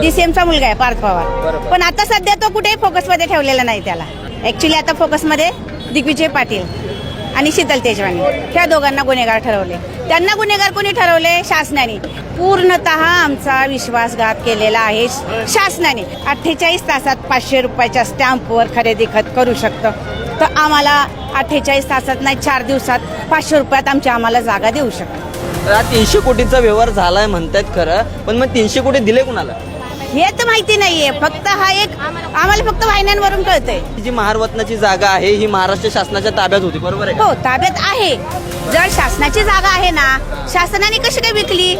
डीसीएमचा मुलगा आहे पार्थ पवार. पण आता सध्या तो कुठेही फोकसमध्ये ठेवलेला नाही त्याला. ऍक्च्युली आता फोकसमध्ये दिग्विजय पाटील आणि शीतल तेजवानी. ह्या दोघांना गुन्हेगार ठरवले. त्यांना गुन्हेगार कोणी ठरवले? शासनाने. पूर्णतः आमचा विश्वासघात केलेला आहे शासनाने. अठ्ठेचाळीस तासात पाचशे रुपयाच्या स्टॅम्पवर खरेदी खत करू शकतं. तर आम्हाला अठ्ठेचाळीस तासात नाही चार दिवसात पाचशे रुपयात आमची आम्हाला जागा देऊ शकतं. तर हा तीनशे कोटीचा व्यवहार झालाय म्हणतायत खरं पण मग तीनशे कोटी दिले कुणाला? हे तर माहिती नाहीये. फक्त हा एक आम्हाला फक्त वाहिन्यांवरून कळतंय. जी महारवतनाची जागा आहे ही महाराष्ट्र शासनाच्या ताब्यात होती बरोबर आहे हो ताब्यात आहे. जर शासनाची जागा आहे ना शासनाने कशी काय विकली?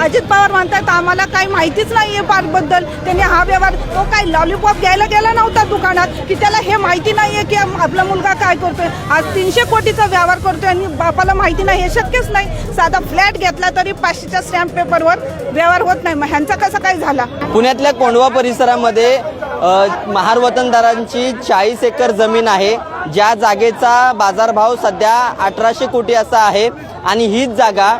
अजित पवार म्हणतात आम्हाला काही माहितीच नाहीये पार्कबद्दल त्यांनी हा व्यवहार तो काय लॉलीपॉप घ्यायला गेला नव्हता दुकानात? की त्याला हे माहिती नाहीये की आम- आपला मुलगा काय करतोय? आज तीनशे कोटीचा व्यवहार करतोय आणि बापाला माहिती नाही हे शक्यच नाही. साधा फ्लॅट घेतला तरी पाचशेच्या स्टॅम्प पेपरवर व्यवहार होत नाही. मग ह्यांचा कसा काय झाला? पुण्यातल्या कोंडवा परिसरामध्ये महार वतनदारांची चाळीस एकर जमीन आहे. ज्या जागेचा बाजारभाव सध्या अठराशे कोटी असा आहे आणि हीच जागा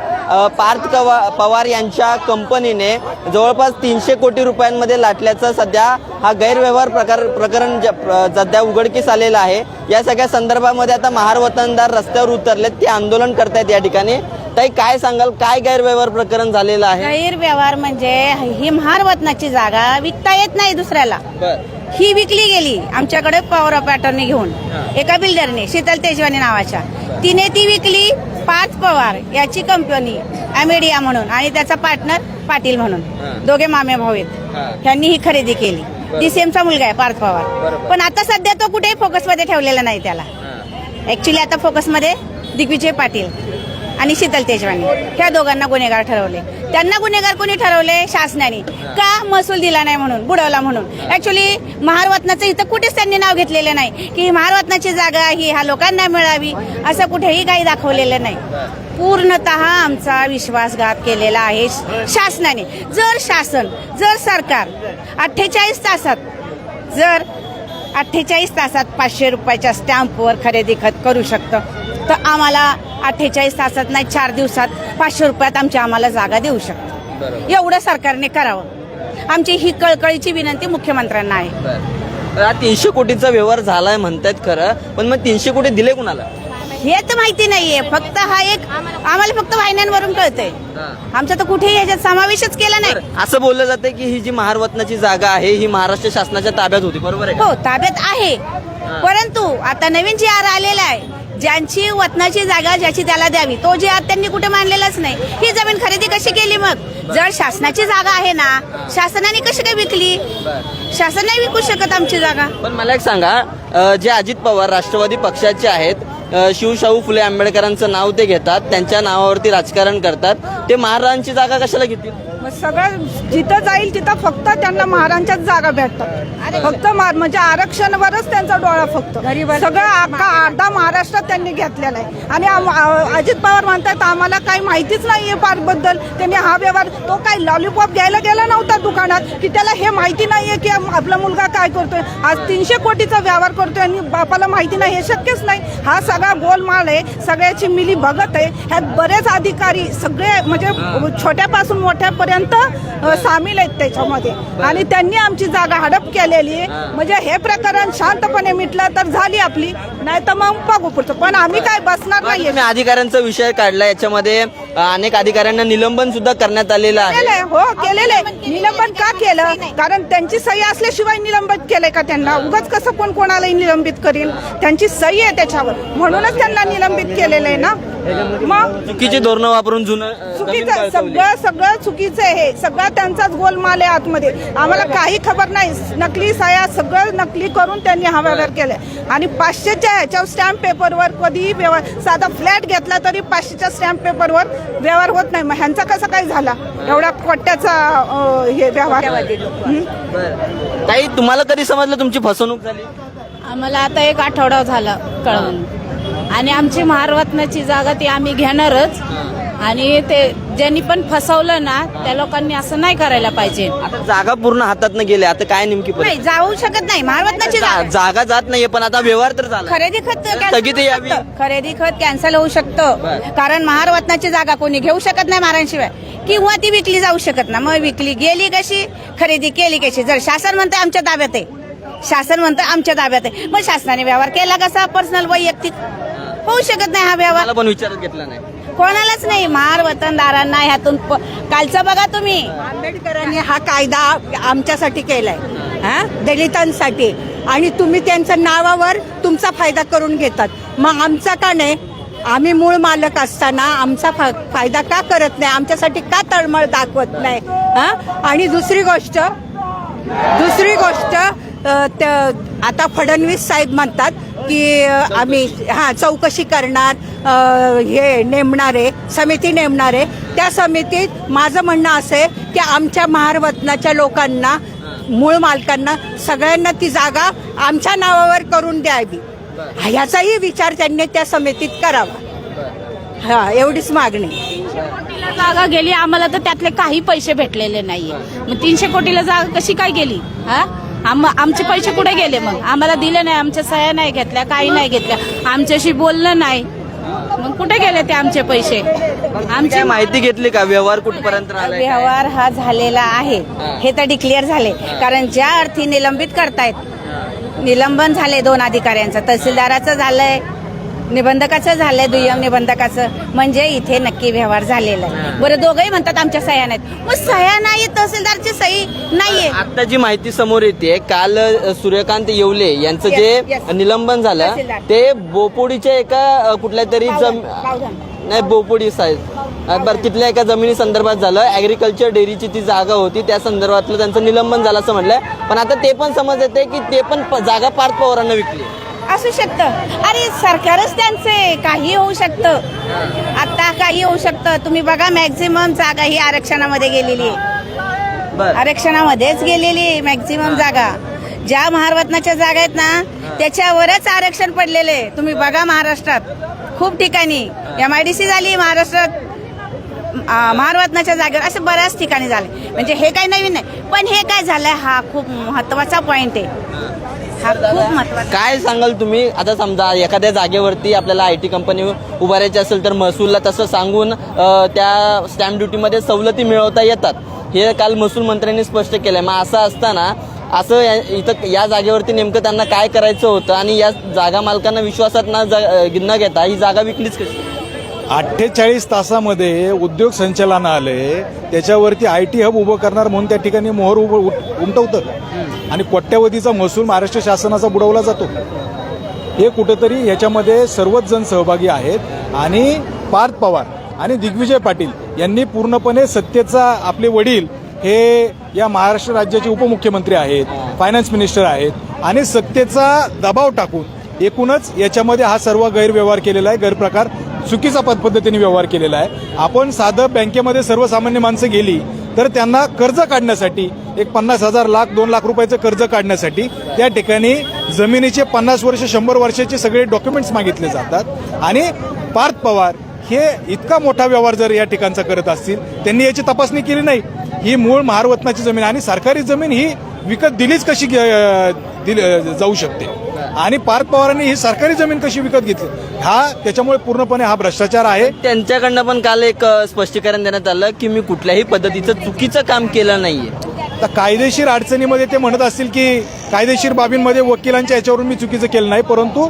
पार्थ कवा पवार यांच्या कंपनीने जवळपास तीनशे कोटी रुपयांमध्ये लाटल्याचं सध्या हा गैरव्यवहार प्रकार प्रकरण ज- सध्या उघडकीस आलेलं आहे. या सगळ्या संदर्भामध्ये आता महार वतनदार रस्त्यावर उतरलेत ते आंदोलन करतायत या ठिकाणी. ताई काय सांगाल? काय गैरव्यवहार प्रकरण झालेलं आहे? गैरव्यवहार म्हणजे ही महारवतनाची जागा विकता येत नाही दुसऱ्याला. ही विकली गेली आमच्याकडे पॉवर ऑफ अटॉर्नी घेऊन. एका बिल्डरने शीतल तेजवानी नावाच्या. तिने ती विकली पाच पवार याची कंपनी अमेडिया म्हणून आणि त्याचा पार्टनर पाटील. म्हणून. दोघे मामे भाऊ. आहेत. ह्यांनी ही खरेदी केली. डीसीएमचा मुलगा आहे पार्थ पवार. पण आता सध्या तो कुठेही फोकसमध्ये ठेवलेला नाही त्याला. ऍक्च्युली आता फोकसमध्ये दिग्विजय पाटील. आणि शीतल तेजवानी. ह्या दोघांना गुन्हेगार ठरवले. त्यांना गुन्हेगार कोणी ठरवले? शासनाने. का महसूल दिला नाही म्हणून? बुडवला म्हणून. ऍक्च्युली महारवतनाचं इथं कुठेच त्यांनी नाव घेतलेलं नाही. की महारवतनाची जागा ही ह्या लोकांना मिळावी असं कुठेही काही दाखवलेलं नाही. पूर्णतः आमचा विश्वासघात केलेला आहे श- शासनाने. जर शासन जर सरकार अठ्ठेचाळीस तासात जर अठ्ठेचाळीस तासात पाचशे रुपयाच्या स्टॅम्पवर खरेदी खत करू शकतं तर आम्हाला अठ्ठेचाळीस तासात नाही चार दिवसात पाचशे रुपयात आमची आम्हाला जागा देऊ शकतं एवढं सरकारने करावं. आमची ही कळकळीची विनंती मुख्यमंत्र्यांना आहे. तीनशे कोटीचा व्यवहार झालाय म्हणतायत खरं पण मग तीनशे कोटी दिले कुणाला? हे तर माहिती नाहीये फक्त हा एक आम्हाला फक्त वाहिन्यांवरून कळतंय. आमचा तर कुठेही याच्यात समावेशच केला नाही. असं बोललं जातं की ही जी महारवतनाची जागा आहे ही महाराष्ट्र शासनाच्या ताब्यात होती बरोबर आहे? हो ताब्यात आहे. परंतु आता नवीन जी आर आलेला आहे ज्यांची वतनाची जागा ज्याची त्याला द्यावी तो जी त्यांनी कुठे मांडलेलाच नाही. ही जमीन खरेदी कशी केली मग? जर शासनाची जागा आहे ना शासनाने कशी काय विकली? शासन नाही विकू शकत आमची जागा. पण मला एक सांगा जे अजित पवार राष्ट्रवादी पक्षाचे आहेत शिवशाहू फुले आंबेडकरांचं नाव ते घेतात त्यांच्या नावावरती राजकारण करतात ते महाराजांची जागा कशाला घेतील? सगळं जिथं जाईल तिथं फक्त त्यांना महाराजांच्याच जागा भेटतात. फक्त म्हणजे आरक्षणावरच त्यांचा डोळा फक्त सगळं अख्खा अर्धा महाराष्ट्रात त्यांनी घेतलेला आहे. आणि अजित पवार म्हणतात आम्हाला काही माहितीच नाहीये पार्कबद्दल त्यांनी हा व्यवहार तो काय लॉलीपॉप घ्यायला गेला नव्हता दुकानात? की त्याला हे माहिती नाहीये की आम- आपला मुलगा काय करतोय? आज तीनशे कोटीचा व्यवहार करतोय आणि बापाला माहिती नाही हे शक्यच नाही. हा सगळा गोलमाल आहे. सगळ्याची मिली भगत आहे. ह्यात बरेच अधिकारी सगळे म्हणजे छोट्यापासून मोठ्यापर्यंत अ, सामील आहेत त्याच्यामध्ये. आणि त्यांनी आमची जागा हडप केलेली आहे. म्हणजे हे प्रकरण शांतपणे मिटलं तर झाली आपली. नाही तर मग बघू पुढचं. पण आम्ही काय बसणार तुम्ही अधिकाऱ्यांचा विषय काढला याच्यामध्ये. अनेक अधिकाऱ्यांना निलंबन सुद्धा करण्यात आलेलं आहे. हो केलेलं निलंबन का केलं? कारण त्यांची सही असल्याशिवाय निलंबित केलंय का त्यांना? उगाच कसं कोण कोणालाही निलंबित करेल त्यांची सही आहे त्याच्यावर. म्हणूनच त्यांना निलंबित केलेलं आहे ना? मग? चुकीची धोरणं वापरून जुनं चुकीचं. सगळं सगळं चुकीचं आहे हे. सगळं त्यांचाच गोलमाल आहे आतमध्ये. आम्हाला काही खबर नाही. नकली साया सगळं नकली करून त्यांनी हा व्यवहार केलाय. आणि पाचशेच्या ह्याच्यावर स्टॅम्प पेपरवर कधीही व्यवहार साधा फ्लॅट घेतला तरी पाचशेच्या स्टॅम्प पेपरवर व्यवहार होत नाही. मग ह्यांचा कसा काय झाला? एवढा कोट्याचा अं, हे व्यवहार. हं? बरं. ताई तुम्हाला कधी समजलं तुमची फसवणूक झाली? आम्हाला आता एक आठवडा झाला कळून आणि आमची महारवतनाची जागा ती आम्ही घेणारच. आणि ते ज्यांनी पण फसवलं ना त्या लोकांनी असं नाही करायला पाहिजे. आता जागा पूर्ण हातात गेल्या आता काय नेमकी नाही? जाऊ शकत नाही महारत्नाची जा- जागा. जागा जात नाहीये पण आता व्यवहार तर झाला. खरेदी खत cancel स्थगिती होऊ यावी. शकतं. खरेदी खत कॅन्सल होऊ शकतं. कारण महारत्नाची जागा कोणी घेऊ शकत नाही महाराष्ट्राशिवाय किंवा ती विकली जाऊ शकत ना मग विकली गेली कशी? खरेदी केली कशी? जर शासन म्हणते आमच्या ताब्यात आहे. शासन म्हणतं आमच्या ताब्यात आहे. मग शासनाने व्यवहार केला कसा? पर्सनल वैयक्तिक. होऊ शकत नाही हा व्यवहार. मला पण विचारत घेतला नाही. कोणालाच नाही महार वतनदारांना ह्यातून प- कालचं बघा तुम्ही. आंबेडकरांनी हा कायदा आमच्यासाठी केलाय हा? दलितांसाठी. आणि तुम्ही त्यांच्या नावावर तुमचा फायदा करून घेतात. मग आमचा का नाही? आम्ही मूळ मालक असताना आमचा फा- फायदा का करत नाही? आमच्यासाठी का तळमळ दाखवत नाही? हा? आणि दुसरी गोष्ट दुसरी गोष्ट आता फडणवीस साहेब म्हणतात की आम्ही हा चौकशी करणार हे नेमणारे समिती नेमणारे. त्या समितीत माझं म्हणणं असं आहे की आमच्या महारवतनाच्या लोकांना मूळ मालकांना सगळ्यांना ती जागा आमच्या नावावर करून द्यावी. ह्याचाही विचार त्यांनी त्या समितीत करावा. हा एवढीच मागणी. कोटीला जागा गेली आम्हाला तर त्यातले काही पैसे भेटलेले नाहीये. मग तीनशे कोटीला जागा कशी काय गेली? हा? आम आमचे पैसे कुठे गेले मग? आम्हाला दिले नाही आमच्या सह्या नाही घेतल्या काही नाही घेतल्या. आमच्याशी बोललं नाही. मग कुठे गेले ते आमचे पैसे? आमची माहिती घेतली का? व्यवहार कुठपर्यंत? व्यवहार हा झालेला आहे. हे. तर डिक्लेअर झाले. कारण ज्या अर्थी निलंबित करतायत निलंबन झाले दोन अधिकाऱ्यांचं. तहसीलदाराचं झालंय. निबंधकाचं झालंय दुय्यम निबंधकाचं. म्हणजे इथे नक्की व्यवहार झालेला आहे. बरं दोघंही म्हणतात आमच्या सह्या नाहीत. मग सह्या नाही तहसीलदारची सही नाहीये. आता जी माहिती समोर येते काल सूर्यकांत येवले यांचं Yes, जे yes. निलंबन झालं तहसीलदार. ते बोपोडीच्या एका कुठल्या तरी जम पावधन. नाही बोपोडी साहेब. बरं तिथल्या एका जमिनी संदर्भात झालं. ऍग्रिकल्चर डेअरीची ती जागा होती त्या संदर्भातलं त्यांचं निलंबन झालं असं म्हणलंय पण आता ते पण समज येते की ते पण प- जागा पार्थ पवारांना विकली. असू शकतं. अरे सरकारच त्यांचे काही होऊ शकतं. आता काही होऊ शकतं. तुम्ही बघा मॅक्झिमम जागा ही आरक्षणामध्ये गेलेली आहे. आरक्षणामध्येच गेलेली मॅक्झिमम जागा. ज्या महारत्नाच्या जागा आहेत ना त्याच्यावरच आरक्षण पडलेले आहे. तुम्ही बघा महाराष्ट्रात. खूप ठिकाणी. एम आय डी सी झाली महाराष्ट्रात महारत्नाच्या जागेवर. असे बऱ्याच ठिकाणी झाले म्हणजे हे काही नवीन नाही. पण हे काय झालंय? हा खूप महत्त्वाचा पॉइंट आहे. हा खूप महत्त्वाचा. काय सांगाल तुम्ही? आता समजा एखाद्या जागेवरती आपल्याला आय टी कंपनी उभारायची असेल तर महसूलला तसं सांगून अ, त्या स्टॅम्प ड्युटीमध्ये सवलती मिळवता येतात. हे काल महसूल मंत्र्यांनी स्पष्ट केलंय. मग असं असताना असं या- इथं या जागेवरती नेमकं त्यांना काय करायचं होतं आणि या जागा मालकांना विश्वासात न जा- अ, न घेता ही जागा विकलीच कशी? अठ्ठेचाळीस तासामध्ये उद्योग संचालन आले त्याच्यावरती आय टी हब उभं करणार म्हणून त्या ठिकाणी मोहर उभं उमटवतं. आणि कोट्यवधीचा महसूल महाराष्ट्र शासनाचा बुडवला जातो. हे कुठंतरी याच्यामध्ये सर्वच जण सहभागी आहेत आणि पार्थ पवार आणि दिग्विजय पाटील यांनी पूर्णपणे सत्तेचा आपले वडील हे या महाराष्ट्र राज्याचे उपमुख्यमंत्री आहेत फायनान्स मिनिस्टर आहेत आणि सत्तेचा दबाव टाकून एकूणच याच्यामध्ये हा सर्व गैरव्यवहार केलेला आहे गैरप्रकार चुकीचा पद्धतीने व्यवहार केलेला आहे. आपण साधं बँकेमध्ये सर्वसामान्य माणसं गेली तर त्यांना कर्ज काढण्यासाठी एक पन्नास हजार लाख दोन लाख रुपयाचं कर्ज काढण्यासाठी त्या ठिकाणी जमिनीचे पन्नास वर्ष शंभर वर्षाचे सगळे डॉक्युमेंट्स मागितले जातात. आणि पार्थ पवार हे इतका मोठा व्यवहार जर या ठिकाणचा करत असतील त्यांनी याची तपासणी केली नाही. ही मूळ महारवतनाची जमीन आणि सरकारी जमीन ही विकत दिलीच कशी दिली जाऊ शकते. आणि पार्थ पवारांनी ही सरकारी जमीन कशी विकत घेतली? हा त्याच्यामुळे पूर्णपणे हा भ्रष्टाचार आहे. त्यांच्याकडनं पण काल एक स्पष्टीकरण देण्यात आलं की मी कुठल्याही पद्धतीचं चुकीचं काम केलं नाहीये. तर कायदेशीर अडचणीमध्ये ते म्हणत असतील की कायदेशीर बाबींमध्ये वकिलांच्या याच्यावरून मी चुकीचं केलं नाही परंतु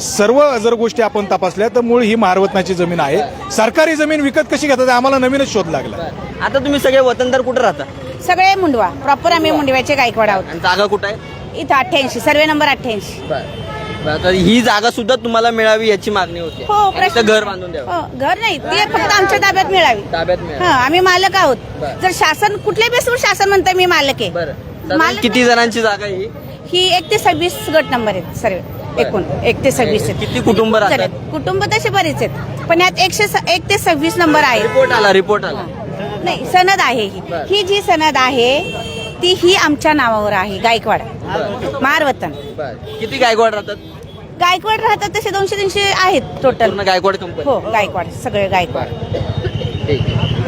सर्व जर गोष्टी आपण तपासल्या तर मूळ ही महारवतनाची जमीन आहे. सरकारी जमीन विकत कशी घेतात आम्हाला नवीनच शोध लागला. आता तुम्ही सगळे वतनदार कुठं राहता? सगळे मुंडवा. प्रॉपर आम्ही मुंडव्याचे गायकवाड आहोत. आणि जागा कुठं आहे? इथं अठ्ठ्याऐंशी सर्वे नंबर अठ्ठ्याऐंशी. बरं, तर ही जागा सुद्धा तुम्हाला मिळावी याची मागणी होती. हो आणि प्रश्न इथं घर बांधून द्यावं. हो, घर नाही ते फक्त आमच्या ताब्यात मिळावी. ताब्यात हा मिळावं आम्ही मालक आहोत. बरं. जर शासन कुठल्याही बेसवर शासन म्हणतं मी मालक आहे. बरं. साधारण मालक- किती जणांची जागा आहे ही? ही एक ते सव्वीस गट नंबर आहेत सर्व. एकूण एक ते सव्वीस आहेत. किती कुटुंब राहतात? कुटुंब तसे बरेच आहेत. पण यात एकशे स- एक ते सव्वीस नंबर आहे रिपोर्ट आला रिपोर्ट आला. नाही सनद आहे ही. बरं. ही जी सनद आहे ती ही आमच्या नावावर आहे गायकवाड. मारवतन. बरं. किती गायकवाड राहतात? गायकवाड राहतात तसे दोनशे तीनशे आहेत टोटल पूर्ण गायकवाड कंपनी हो गायकवाड सगळे गायकवाड.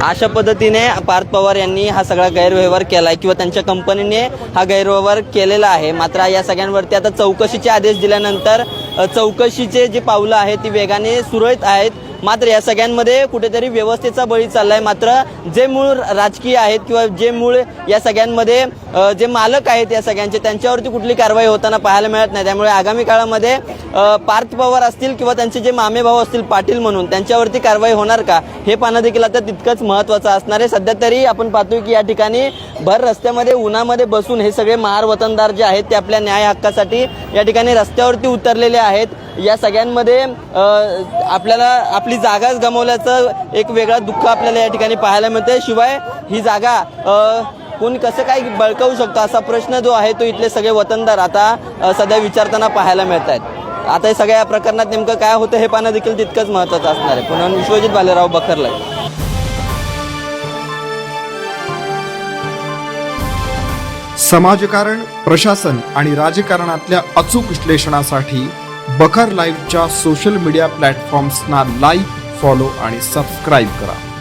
अशा पद्धतीने पार्थ पवार यांनी हा सगळा गैरव्यवहार केलाय किंवा त्यांच्या कंपनीने हा गैरव्यवहार केलेला आहे. मात्र या सगळ्यांवरती आता चौकशीचे आदेश दिल्यानंतर अ, चौकशीचे जे पावलं आहेत ती वेगाने सुरळीत आहेत. मात्र या सगळ्यांमध्ये कुठेतरी व्यवस्थेचा बळी चाललाय. मात्र जे मूळ राजकीय आहेत किंवा जे मूळ या सगळ्यांमध्ये जे मालक आहेत या सगळ्यांचे त्यांच्यावरती कुठली कारवाई होताना पाहायला मिळत नाही. त्यामुळे आगामी काळामध्ये पार्थ पवार असतील किंवा त्यांचे जे मामे भाऊ असतील पाटील म्हणून त्यांच्यावरती कारवाई होणार का? हे पाहणं देखील आता तितकंच महत्त्वाचं असणार आहे. सध्या तरी आपण पाहतोय की या ठिकाणी भर रस्त्यामध्ये उन्हामध्ये बसून हे सगळे महार वतनदार जे आहेत ते आपल्या न्याय हक्कासाठी या ठिकाणी रस्त्यावरती उतरलेले आहेत. या सगळ्यांमध्ये आपल्याला आपली जागाच गमावल्याचं एक वेगळा दुःख आपल्याला या ठिकाणी पाहायला मिळते शिवाय ही जागा अ, कोण कसं काय बळकावू शकतो असा प्रश्न जो आहे तो इथले सगळे वतनदार आता सध्या विचारताना पाहायला मिळत आहेत आता हे सगळ्या प्रकरणात नेमकं काय होतं हे पाहणं देखील तितकंच महत्त्वाचं असणार आहे. पुन्हा विश्वजित बालेराव बखरला समाजकारण प्रशासन आणि राजकारणातल्या अचूक विश्लेषणासाठी बखर लाईव्हच्या सोशल मीडिया प्लॅटफॉर्म्सना लाईक फॉलो आणि सबस्क्राईब करा.